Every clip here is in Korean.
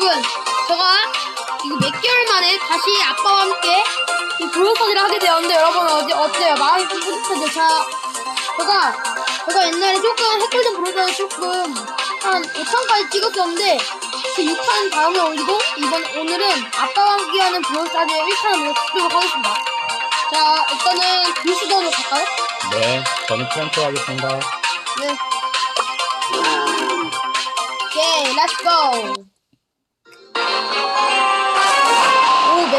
여러분, 제가 이거 몇 개월 만에 다시 아빠와 함께 이 브로커즈를 하게 되었는데 여러분 어디 어때요? 마음이 좀 뿌듯하죠? 자, 제가 제가 옛날에 조금 헷갈린 브로커즈 조금 한 5탄까지 찍었었는데 그 6탄 다음에 올리고 이번 오늘은 아빠와 함께하는 브로커즈 1탄을 찍도록 하겠습니다. 자, 일단은 글씨도로 갈까요? 네, 저는 프렌트 하겠습니다. 네. 오케이, 렛츠고!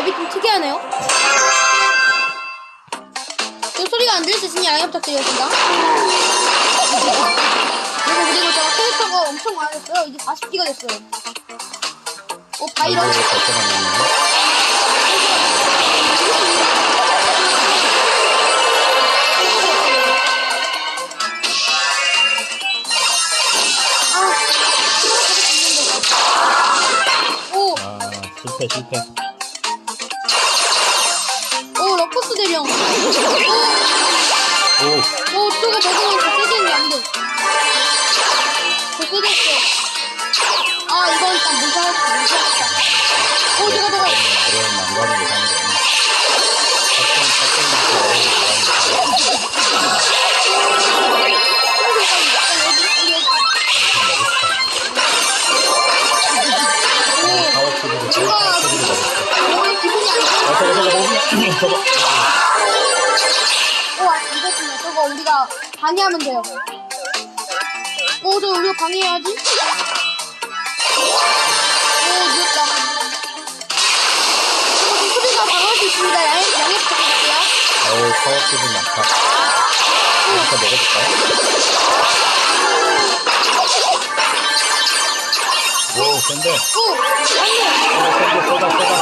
맵이 좀 특이하네요. 저 소리가 안 들릴 수 있으니 양해 부탁드리겠습니다. 그리고 그리고 제가 캐릭터가 엄청 많아졌어요. 이제 40기가 됐어요. 오, 바이런. 만났네. 오, 아, 실패, 실패. 대령. 오, 오, 오, 저거 세지는 안 돼. 더 세졌어. 아, 이건 일단 무시할게, 무시할게. 오, 저거, 저거. 어려운 난관을 예상이 우리가 방해하면 돼요. 오, 저 우리가 방해해야지. 오, 늦었다. 저거 좀 소리가 방어할 수 있습니다. 양해, 양해 부탁드릴게요. 어우, 파워키드 많다. 이거 먹어볼까요? 오, 센데. 오, 안돼. 쏘다, 쏘다, 쏘다.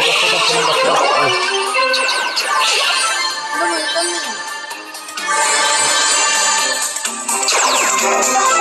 쏘다, 쏘다, 쏘다, 쏘다. 오. 여러분, 일단은. 일단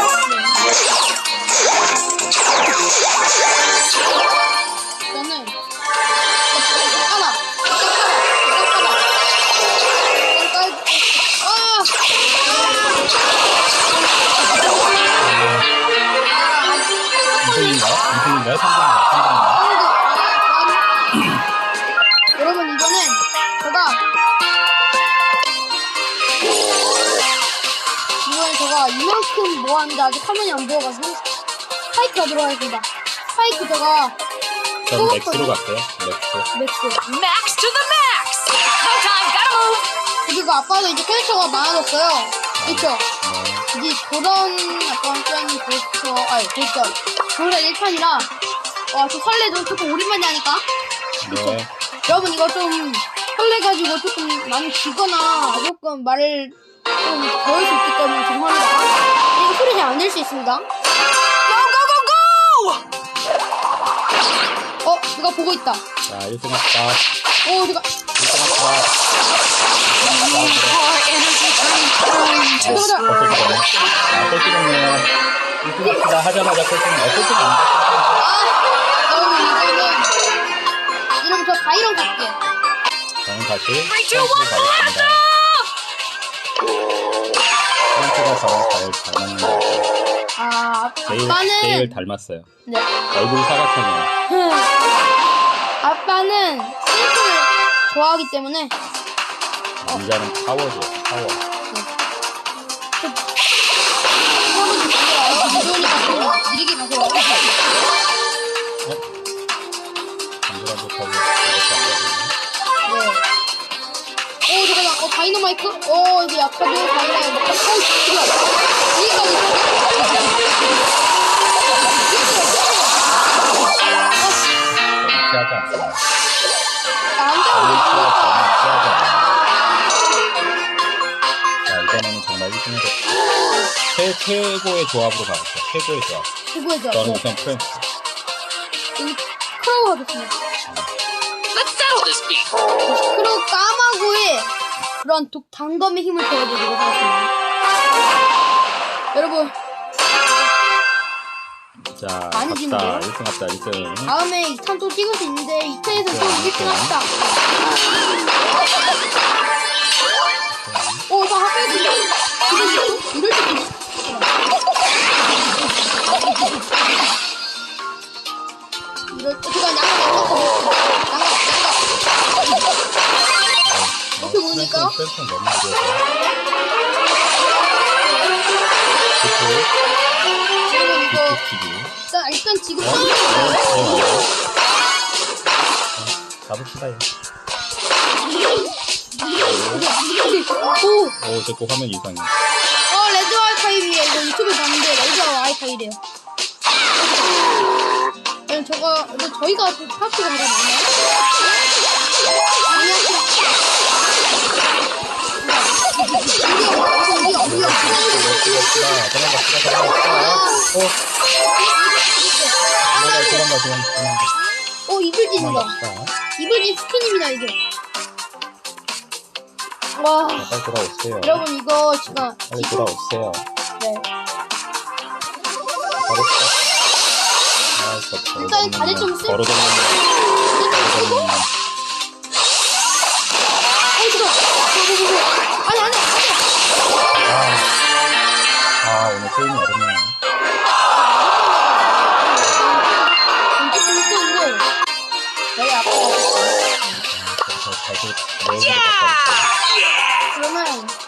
제가 이만큼 모았는데 아직 화면이 안 보여가지고 스파이크가 들어가겠습니다 스파이크 제가 전 맥스로 갈게요. 맥스. 맥스 Max to the max! No time, gotta move! 그리고 아빠도 이제 캐릭터가 많아졌어요 그쵸? 네. 이제 그런 약간 팬이 벌써 아니 벌써 그래 1판이라 와저 설레도 조금 오랜만에 하니까 네. 여러분 이거 좀 설레가지고 조금 많이 지거나 조금 말을 좀 더할 수 있기 때문에 죄송합니다. 이거 소리 잘 안 낼 수 있습니다. Go, go, go, go! 어, 누가 보고 있다. 자, 1등 합시다. 오, 누가 1등 drink. 누가 보다. 벌써 죽었네. 아, 꼴찌겠네요. 1등 합시다. 하자마자 꼴찌네. 어, 꼴찌는 아니다. 아, 여러분 이거는 이러면 저 바이런 갈게요. 저는 다시 Three, two, 프렌트 one, 가겠습니다. 저랑 잘 닮았는 것 같아요. 아, 제일, 아빠는 제일 닮았어요. 네. 얼굴 사각형이에요. 아빠는 스트를 좋아하기 때문에 남자는 파워죠, 파워. 이거는 좀 가져와요. 무서우니까 좀 느리게 가져와요. 감도란 좋다고 이렇게 안 가지고. 네. 다이너마이크? 어, 이제 약하죠? 다이너마이크. 어. 저는 저는 돼. 피하, 저는 피하지 않아요. 자, 이번에는 정말 1등 해줬고. 최, 최고의 조합으로 가겠습니다. 최고의 조합. 최고의 저는 조 우선 프렌트. 여기 크로우 하겠습니다. 크로우 까마고의 그런 독단검의 힘을 보여드리도록 하겠습니다. 여러분. 자, 많이 지는데요? 1등 갔다, 1등. 다음에 2탄 또 찍을 수 있는데 2탄에서 또 1등 합시다. 오, 나 하필 진짜. 이럴 때 이럴 때 그냥 양가 양가 양가 양가 그리고 이거 뒷치기. 일단 일단 지금 어? 맞아요. 자, 잡읍시다, 얘. 오, 오, 제거 화면 이상해. 어 레드 와이파이비에 이거 유튜브 봤는데 레드 와이파이래요. 아니 근데 저희가 파트가 가장 많아요. 어, 도망가, 도망가. 어 이불진이다. 이불진 스킨입니다 이게. 와 자, 빨리 돌아오세요. 여러분 이거 제가 빨리 지금 돌아오세요. 네. 가봅시다. 아, 저 일단 다리 좀 쓸- 버 아, 게임이 어렵네요.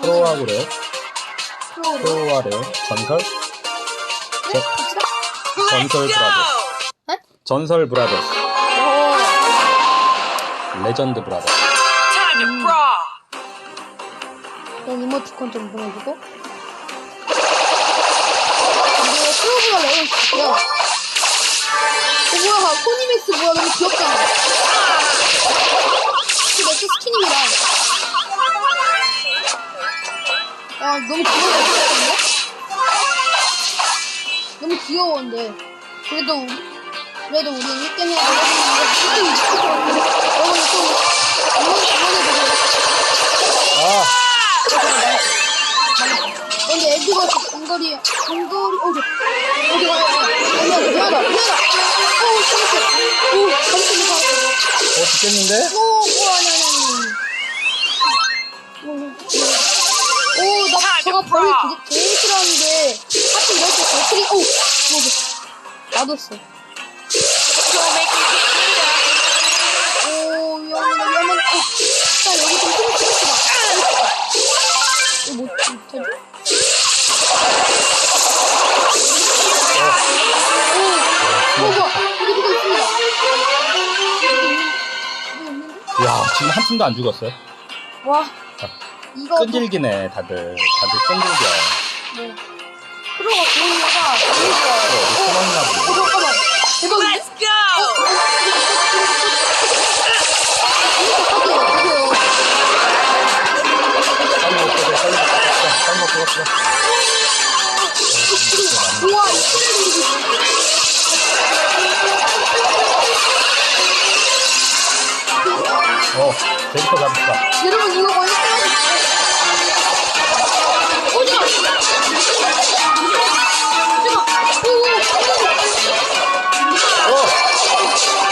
프로하고래요? 프로하래요? 전설? 네? 갑시다. 전설 브라더스. 네? 전설 브라더스. 오. 레전드 브라더스. Time to brawl. 난 이모티콘 좀 보내주고. 프로브가 레벨 있고요. 어, 뭐야, 코니맥스 뭐야, 너무 귀엽잖아. 그 맥스 스킨입니다. 아, 너무 귀여운데? 너무 귀여운데. 그래도, 우리- 그래도 우리는 1등 해야 돼. 장거리 장거리 어디 어디 가야 돼? 미안하다 미안하다 미안하다 오 잘했어. 오 잘했어. 어, 죽겠는데? 오오 아니 아니 아니. 오나 제가 벌을 되게 제일 싫어하는데 하필 이럴 때 버틀이 오 뭐지 놔뒀어. 오 위험하다 위험하다 오 일단 여기 좀 힘을 이거 못못 지금 한 팀도 안 죽었어요. 와, 이거 끈질기네, 다들. 다들 끈질겨. 네. 좋은 이유가 제일 어, 좋아요. 어, 보네. 잠깐만. 대박인데? Let's go. 빨리 먹고, 빨리 먹고, 빨리 먹고, 빨리 먹고. 우와, 이 어, 제부터 잡읍시다. 여러분 이거 거의 오지 마! 어!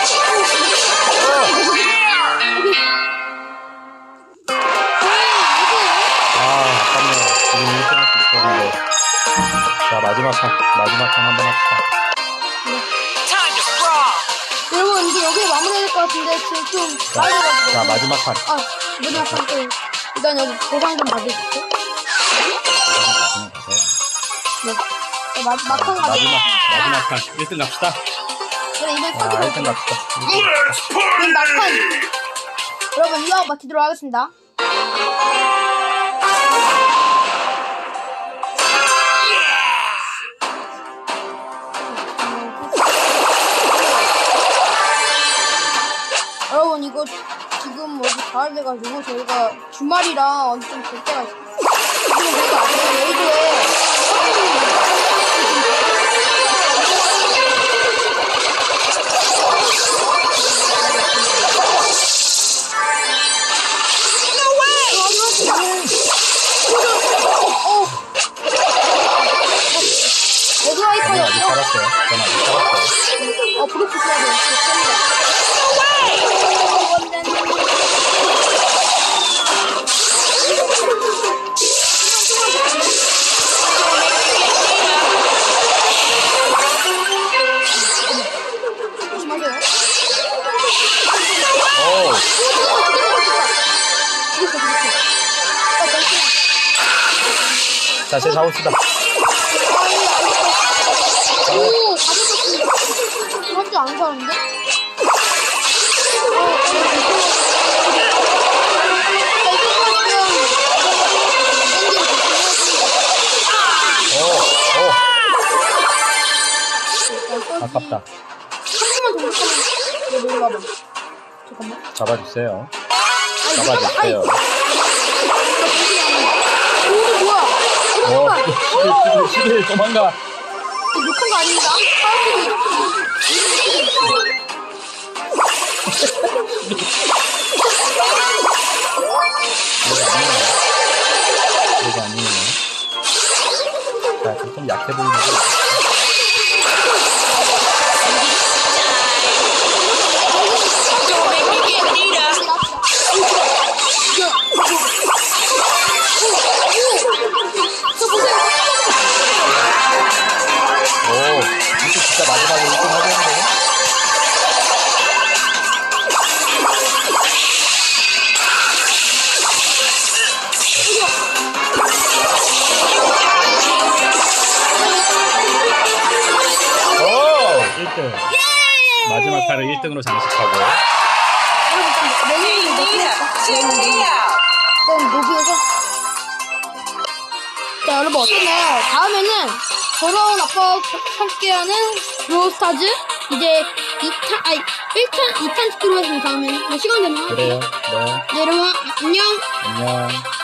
아, 아깝네요. 지금 1등 할수 있었는데. 자, 마지막 판, 마지막 판 한번 합시다. 이제 여기 마무리해야 될것 같은데 지금 좀 자, 빨라가지고 자, 마지막 판. 아 마지막 판때 일단 여기 보상 좀 마지막 가세요. 네 어, 마, 막판 가자 마지막, 마지막 판. 1등 갑시다. 그래 이번 자, 사기로 1등 갑시다. 그럼 막판 여러분 이거 마치도록 하겠습니다 이거 지금 어디 가야 돼가지고 저희가 주말이라 어디 좀볼 때가 있어요 지금 저희가 아까 레이드에 자, 제 자우스다. 오, 가져갔습니다. 그런 줄안 사는데? 오, 오, 아깝다. 한 번만 더. 잠깐만. 잡아주세요. 잡아주세요. 잠깐만. 11, 11, 11, 도망가. 이거 욕한 거 아닙니다. 아니네. 얘가 아니네. 자, 좀 약해 보이는 거. 판을 1등으로 장식하고. Out. 그럼 노비에서 자 여러분 어땠나요? 다음에는 돌아온 아빠와 함께하는 브로스타즈 이제 2탄 아니 1탄 2탄 찍기로 했습니다 다음에는 네, 시간 되나요? 그래요. 네. 네 여러분 안녕 안녕.